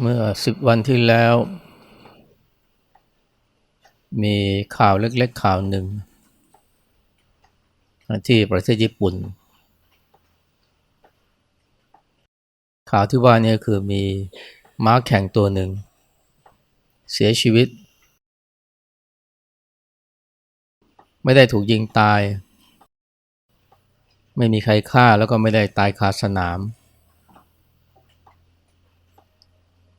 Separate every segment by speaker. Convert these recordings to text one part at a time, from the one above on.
Speaker 1: เมื่อสิบวันที่แล้ว มีข่าวเล็กๆข่าวหนึ่ง ที่ประเทศญี่ปุ่น ข่าวที่ว่านี่คือมีม้าแข่งตัวหนึ่ง เสียชีวิต ไม่ได้ถูกยิงตาย ไม่มีใครฆ่าแล้วก็ไม่ได้ตายคาสนาม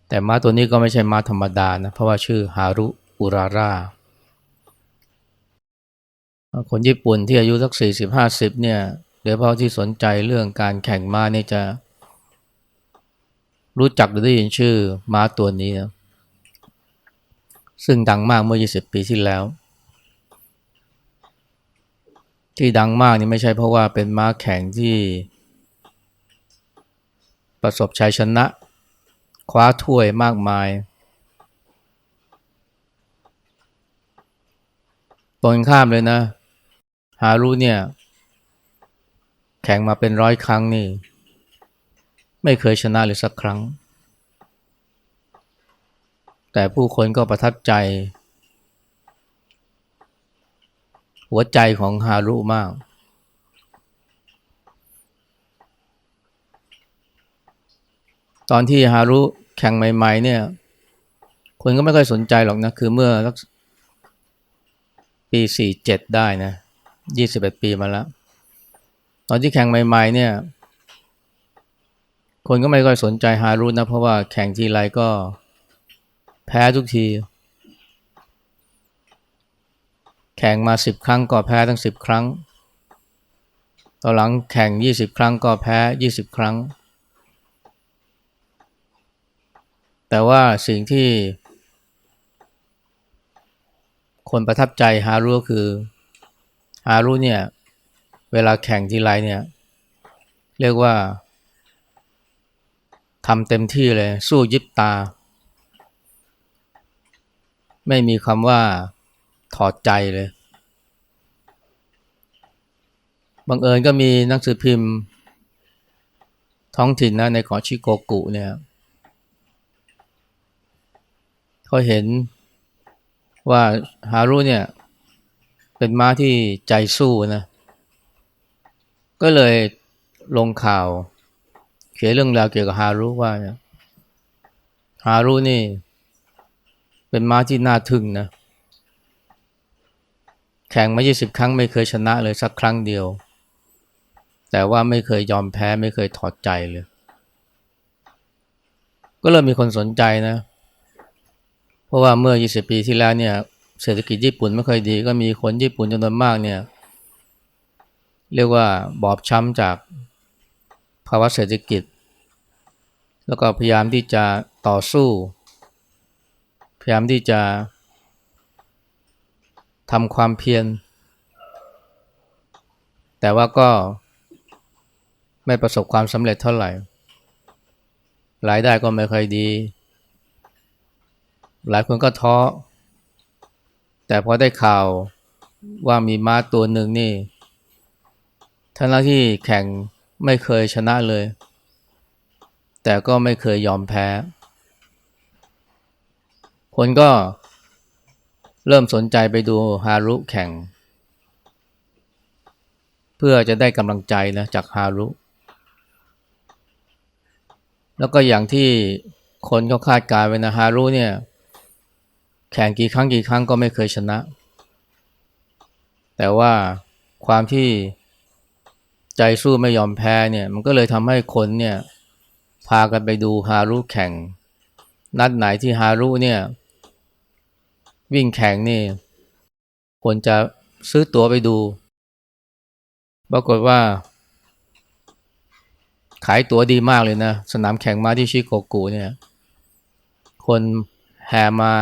Speaker 1: แต่ม้าตัวนี้ก็ไม่ใช่ม้าธรรมดานะ เพราะว่าชื่อฮารุอุราราคนญี่ปุ่นที่อายุสักสี่สิบห้าสิบเนี่ยโดยเฉพาะที่สนใจเรื่องการแข่งม้านี่จะ รู้จักหรือได้ยินชื่อม้าตัวนี้นะซึ่งดังมากเมื่อ 20 ปีที่แล้ว ที่ดังมากนี่ไม่ใช่เพราะว่าเป็นม้าแข่งที่ประสบชัยชนะ คว้าถ้วยมากมายตรงข้ามเลยนะฮารุเนี่ย แข่งมาเป็นร้อยครั้งนี่ ไม่เคยชนะเลยสักครั้ง แต่ผู้คนก็ประทับใจ หัวใจของฮารุมาก ตอนที่ฮารุแข่งใหม่ ๆ เนี่ย คนก็ไม่ค่อยสนใจหรอกนะ คือเมื่อปีสักปี47ได้นะ21ปีมาแล้ว ตอนที่แข่งใหม่ ๆ เนี่ย คนก็ไม่ค่อยสนใจฮารุนะ เพราะว่าแข่งทีไรก็แพ้ทุกที แข่งมา10ครั้งก็แพ้ทั้ง10ครั้ง ตอนหลังแข่ง20ครั้งก็แพ้20ครั้ง แต่ว่าสิ่งที่ คนประทับใจฮารุก็คือฮารุเนี่ย เวลาแข่งทีไรเนี่ย เรียกว่าทำเต็มที่เลย สู้ยิบตา ไม่มีคำว่าถอดใจเลยบังเอิญก็มีนังสือพิมพ์ ท้องถิ่นนะในเกาะชิโกกุเนี่ย เขาเห็นว่าฮารุเนี่ยเป็นม้าที่ใจสู้นะ ก็เลยลงข่าว เขียนเรื่องราวเกี่ยวกับฮารุว่าฮารุนี่ เป็นม้าที่น่าทึ่งนะ แข่งมา 20 ครั้งไม่เคยชนะเลยสักครั้งเดียว แต่ว่าไม่เคยยอมแพ้ไม่เคยถอดใจเลย ก็เริ่มมีคนสนใจนะเราะว่าเมื่อ 20 ปีที่แล้วเนี่ยเศรษฐกิจญี่ปุ่นไม่ค่อยดีก็มีคนญี่ปุ่นจำนวนมากเนี่ยเรียกว่าบอบช้ำจากภาวะเศรษฐกิจ แล้วก็พยายามที่จะต่อสู้ พยายามที่จะทำความเพียร แต่ว่าก็ไม่ประสบความสำเร็จเท่าไหร่ รายได้ก็ไม่ค่อยดี หลายคนก็ท้อ แต่พอได้ข่าวว่ามีม้าตัวหนึ่งนี่ทั้งที่แข่งไม่เคยชนะเลย แต่ก็ไม่เคยยอมแพ้ คนก็เริ่มสนใจไปดูฮารุแข่ง เพื่อจะได้กำลังใจนะจากฮารุ แล้วก็อย่างที่คนเขาคาดการไว้นะฮารุเนี่ย แข่งกี่ครั้งกี่ครั้งก็ไม่เคยชนะ แต่ว่าความที่ใจสู้ไม่ยอมแพ้เนี่ยมันก็เลยทำให้คนเนี่ยพากันไปดูฮารุแข่ง นัดไหนที่ฮารุเนี่ยวิ่งแข่งนี่คนจะซื้อตั๋วไปดู ปรากฏว่า ขายตั๋วดีมากเลยนะ สนามแข่งมาที่ชิโกกุเนี่ย คนแห่มา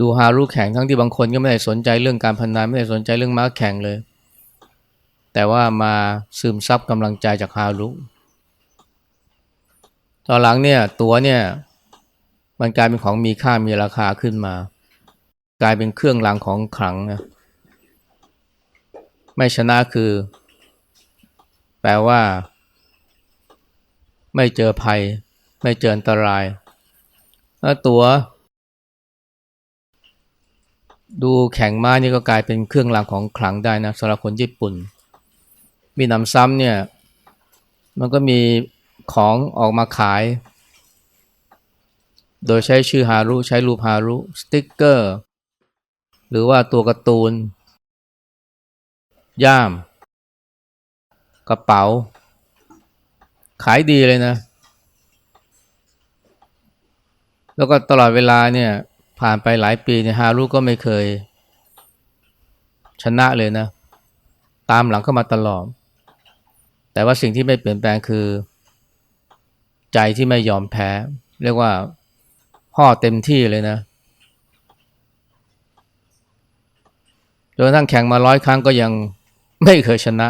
Speaker 1: ดูฮารุแข่งทั้งที่บางคนก็ไม่ได้สนใจเรื่องการพนันไม่ได้สนใจเรื่องม้าแข่งเลย แต่ว่ามาซึมซับกำลังใจจากฮารุตอนหลังเนี่ยตั๋วเนี่ยมันกลายเป็นของมีค่ามีราคาขึ้นมา กลายเป็นเครื่องรางของขลังนะไม่ชนะคือ แปลว่า ไม่เจอภัย ไม่เจออันตรายแล้วตัว ดูแข่งม้านี่ก็กลายเป็นเครื่องรางของขลังได้นะสำหรับคนญี่ปุ่น มีหนำซ้ำเนี่ย มันก็มีของออกมาขาย โดยใช้ชื่อฮารุใช้รูปฮารุสติ๊กเกอร์ หรือว่าตัวการ์ตูน ย่าม กระเป๋า ขายดีเลยนะ แล้วก็ตลอดเวลาเนี่ย ผ่านไปหลายปีเนี่ยฮารุก็ไม่เคย ชนะเลยนะ ตามหลังเข้ามาตลอด แต่ว่าสิ่งที่ไม่เปลี่ยนแปลงคือ ใจที่ไม่ยอมแพ้ เรียกว่าพ่อเต็มที่เลยนะจนทั่งแข่งมาร้อยครั้งก็ยังไม่เคยชนะ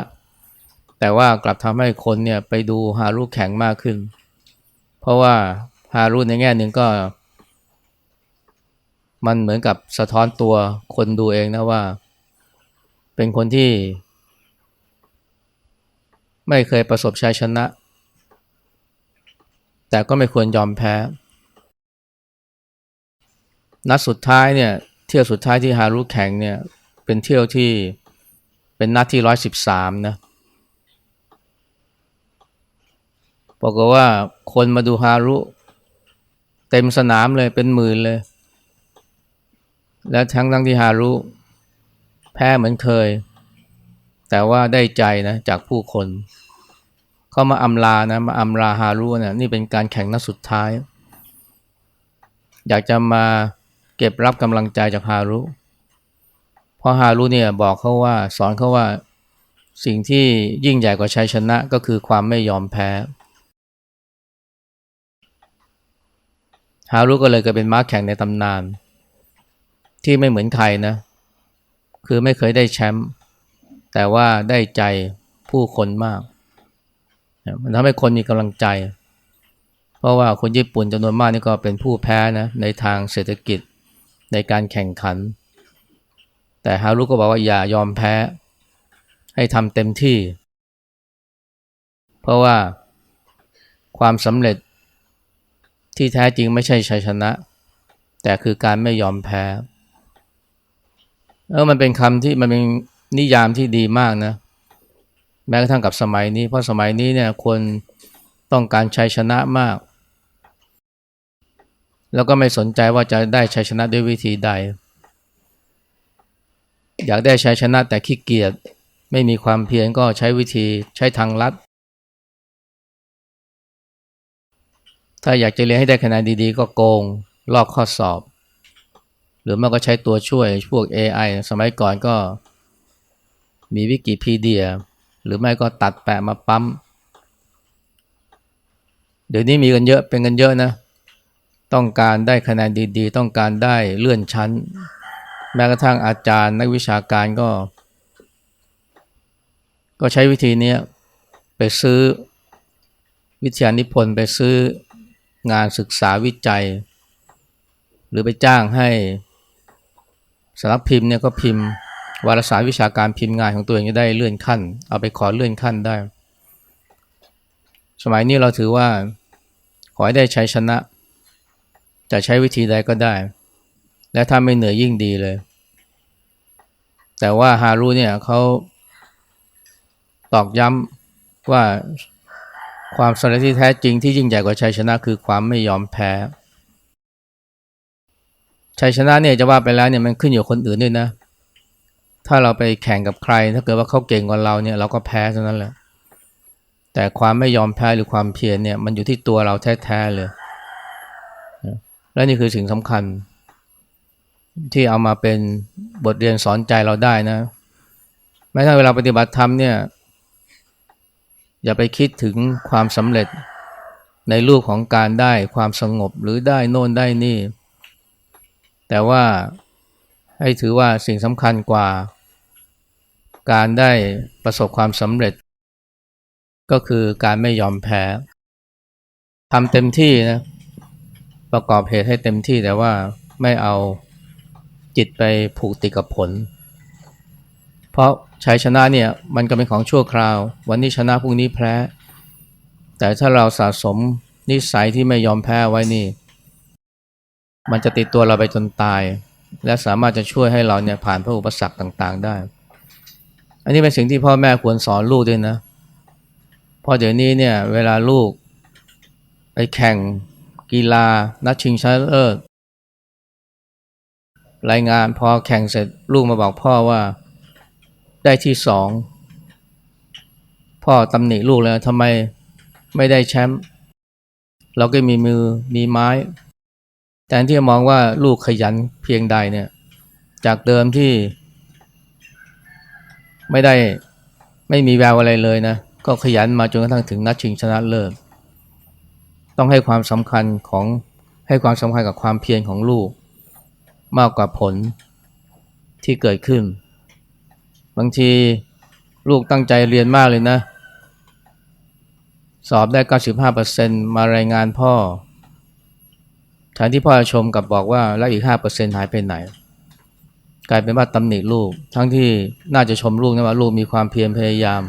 Speaker 1: แต่ว่ากลับทำให้คนเนี่ยไปดูฮารุแข่งมากขึ้น เพราะว่าฮารุในแง่หนึ่งก็ มันเหมือนกับสะท้อนตัวคนดูเองนะว่า เป็นคนที่ ไม่เคยประสบชัยชนะ แต่ก็ไม่ควรยอมแพ้ นัดสุดท้ายเนี่ย เที่ยวสุดท้ายที่ฮารุแข่งเนี่ย เป็นเที่ยวที่เป็นนัดที่ร้อยสิบสามนะบอกว่าคนมาดูฮารุ เต็มสนามเลยเป็นหมื่นเลย และทั้งทั้งที่ฮารุแพ้เหมือนเคย แต่ว่าได้ใจนะจากผู้คน เข้ามาอำลานะมาอำลาฮารุนะนี่เป็นการแข่งนัดสุดท้าย อยากจะมาเก็บรับกำลังใจจากฮารุเพราะฮารุเนี่ยบอกเขาว่าสอนเขาว่าสิ่งที่ยิ่งใหญ่กว่าชัยชนะก็คือความไม่ยอมแพ้ ฮารุก็เลยกลายเป็นม้าแข่งในตำนาน ที่ไม่เหมือนใครนะ คือไม่เคยได้แชมป์แต่ว่าได้ใจผู้คนมาก มันทำให้คนมีกำลังใจ เพราะว่าคนญี่ปุ่นจำนวนมากนี่ก็เป็นผู้แพ้นะในทางเศรษฐกิจในการแข่งขัน แต่ฮารุก็บอกว่าอย่ายอมแพ้ ให้ทำเต็มที่ เพราะว่าความสำเร็จที่แท้จริงไม่ใช่ชัยชนะ แต่คือการไม่ยอมแพ้ เออมันเป็นคำที่มันเป็นนิยามที่ดีมากนะ แม้กระทั่งกับสมัยนี้ เพราะสมัยนี้เนี่ยคนต้องการชัยชนะมาก แล้วก็ไม่สนใจว่าจะได้ชัยชนะด้วยวิธีใด อยากได้ชัยชนะแต่ขี้เกียจไม่มีความเพียรก็ใช้วิธีใช้ทางลัด ถ้าอยากจะเรียนให้ได้คะแนนดีๆ ก็โกง ลอกข้อสอบ หรือมันก็ใช้ตัวช่วยพวก AI สมัยก่อนก็มีวิกิพีเดีย หรือไม่ก็ตัดแปะมาปั๊ม เดี๋ยวนี้มีกันเยอะเป็นกันเยอะนะ ต้องการได้คะแนนดีๆ ต้องการได้เลื่อนชั้น แม้กระทั่งอาจารย์นักวิชาการก็ ก็ใช้วิธีนี้ไปซื้อวิทยานิพนธ์ไปซื้องานศึกษาวิจัย หรือไปจ้างให้ สำนักพิมพ์เนี่ยก็พิมพ์ วารสารวิชาการพิมพ์งานของตัวเองจะได้เลื่อนขั้น เอาไปขอเลื่อนขั้นได้ สมัยนี้เราถือว่า ขอให้ได้ใช้ชนะ จะใช้วิธีใดก็ได้ และถ้าไม่เหนื่อยยิ่งดีเลย แต่ว่าฮารุเนี่ยเขาตอกย้ำว่าความสำเร็จที่แท้จริงที่ยิ่งใหญ่กว่าชัยชนะคือความไม่ยอมแพ้ ชัยชนะเนี่ยจะว่าไปแล้วเนี่ยมันขึ้นอยู่คนอื่นด้วยนะ ถ้าเราไปแข่งกับใคร ถ้าเกิดว่าเขาเก่งกว่าเราเนี่ยเราก็แพ้เท่านั้นแหละ แต่ความไม่ยอมแพ้หรือความเพียรเนี่ยมันอยู่ที่ตัวเราแท้ๆเลย และนี่คือสิ่งสำคัญ ที่เอามาเป็นบทเรียนสอนใจเราได้นะ แม้ถ้าเวลาปฏิบัติธรรมเนี่ย อย่าไปคิดถึงความสำเร็จในรูปของการได้ความสงบหรือได้โน่นได้นี่ แต่ว่าให้ถือว่าสิ่งสำคัญกว่า การได้ประสบความสำเร็จ ก็คือการไม่ยอมแพ้ทำเต็มที่นะประกอบเหตุให้เต็มที่แต่ว่าไม่เอาจิตไปผูกติดกับผล เพราะชัยชนะเนี่ยมันก็เป็นของชั่วคราว วันนี้ชนะพรุ่งนี้แพ้ แต่ถ้าเราสะสมนิสัยที่ไม่ยอมแพ้ไว้นี่ มันจะติดตัวเราไปจนตาย และสามารถจะช่วยให้เราเนี่ยผ่านพระอุปสรรคต่างๆได้ อันนี้เป็นสิ่งที่พ่อแม่ควรสอนลูกด้วยนะเพราะเดี๋ยวนี้เนี่ยเวลาลูกไปแข่งกีฬา นัดชิงชนะเลิศรายงานพอแข่งเสร็จลูกมาบอกพ่อว่าได้ที่สองพ่อตำหนิลูกเลยทำไมไม่ได้แชมป์เราก็มีมือมีไม้ แต่ที่จะมองว่าลูกขยันเพียงใดเนี่ย จากเดิมที่ ไม่ได้ไม่มีแววอะไรเลยนะ ก็ขยันมาจนกระทั่งถึงนัดชิงชนะเลิศต้องให้ความสำคัญของให้ความสำคัญกับความเพียรของลูก มากกว่าผลที่เกิดขึ้น บางทีลูกตั้งใจเรียนมากเลยนะ สอบได้ 95%มารายงานพ่อ แทนที่พ่อชมกับบอกว่าแล้วอีก5%หายไปไหน กลายเป็นว่าตำหนิลูก ทั้งที่น่าจะชมลูกนะว่าลูกมีความเพียรพยายาม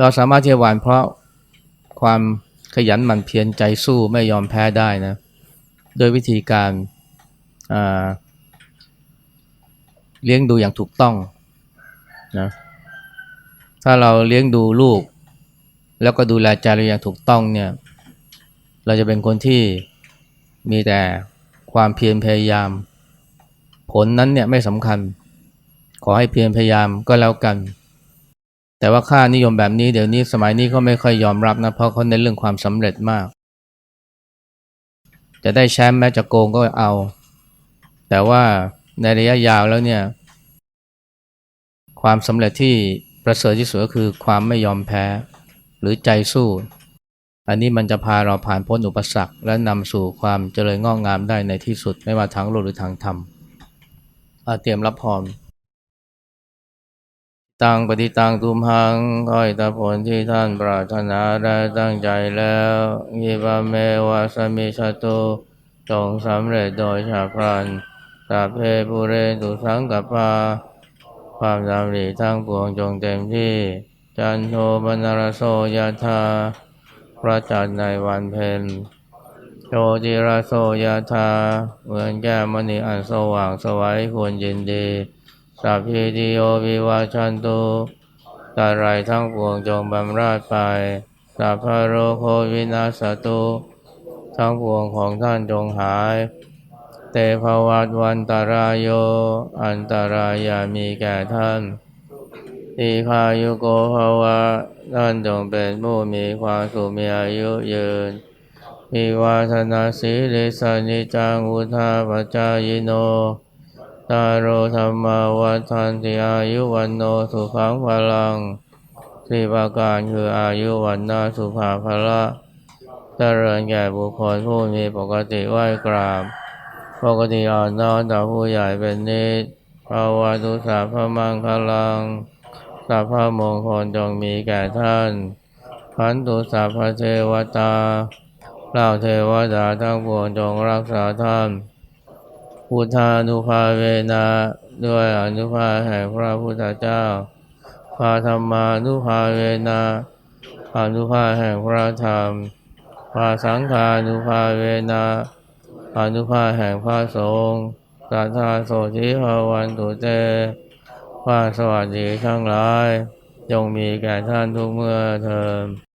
Speaker 1: เราสามารถที่จะหวานเพราะความขยันหมั่นเพียรใจสู้ไม่ยอมแพ้ได้นะโดยวิธีการเลี้ยงดูอย่างถูกต้องนะถ้าเราเลี้ยงดูลูก แล้วก็ดูแลใจเราอย่างถูกต้องเนี่ย เราจะเป็นคนที่มีแต่ความเพียรพยายาม ผลนั้นเนี่ยไม่สำคัญ ขอให้เพียรพยายามก็แล้วกัน แต่ว่าค่านิยมแบบนี้เดี๋ยวนี้สมัยนี้ก็ไม่ค่อยยอมรับนะเพราะเขาในเรื่องความสำเร็จมาก จะได้แชมป์แม้จะโกงก็เอา แต่ว่าในระยะยาวแล้วเนี่ย ความสำเร็จที่ประเสริฐที่สุดก็คือความไม่ยอมแพ้ หรือใจสู้ อันนี้มันจะพาเราผ่านพ้นอุปสรรค และนำสู่ความเจริญงอกงามได้ในที่สุดไม่ว่าทางโลกหรือทางธรรมเตรียมรับพรตังปฏิตังตุมหังก้อยตาผลที่ท่านปรารถนาได้ตั้งใจแล้วยิบาเมวาสมิชาตุจงสำเร็จโดยชาพรันสัพเพปุเรตุสังกปาความดำริทั้งปวงจงเต็มที่ จันโทปนรโสยธา พระจันทร์ในวันเพ็ญโชติราโสยธาเหมือนแก้มณีอันสว่างสวัยควรยินดีสัพพิติโยวิวาชันตุตาไรทั้งปวงจงบำราดไปสัพพโรโควินาสตุทั้งปวงของท่านจงหาย เตภวัตวันตารายโย อันตรายามีแก่ท่าน อีคายุโกภวะท่านจงเป็นผู้มีความสุขมีอายุยืน มีวาธนาสีลิสานิจังอุทาปจายโน ตาโรธรรมาวัฏันติอายุวันโนสุขังพลังสี่ประการคืออายุวันนาสุภาภละเจริญแก่บุคคลผู้มีปกติไหวกราบ ปกติอ่อนน้อมต่อผู้ใหญ่เป็นนิสภาวะตุสาพมังคลัง สัพพมงคลจงมีแก่ท่าน พันตุสัพพเทวตาเล่าเทวดาทั้งปวงจงรักษาท่านพุทธานุภาเวนะด้วยอนุภาแห่งพระพุทธเจ้าพาธรรมานุภาเวนะอนุภาแห่งพระธรรมพาสังฆานุภาเวนะอนุภาแห่งพระสงฆ์สัทธาโสธิภาวันตุเต พระสวัสดีทั้งหลายจงมีแก่ท่านทุกเมื่อเทอม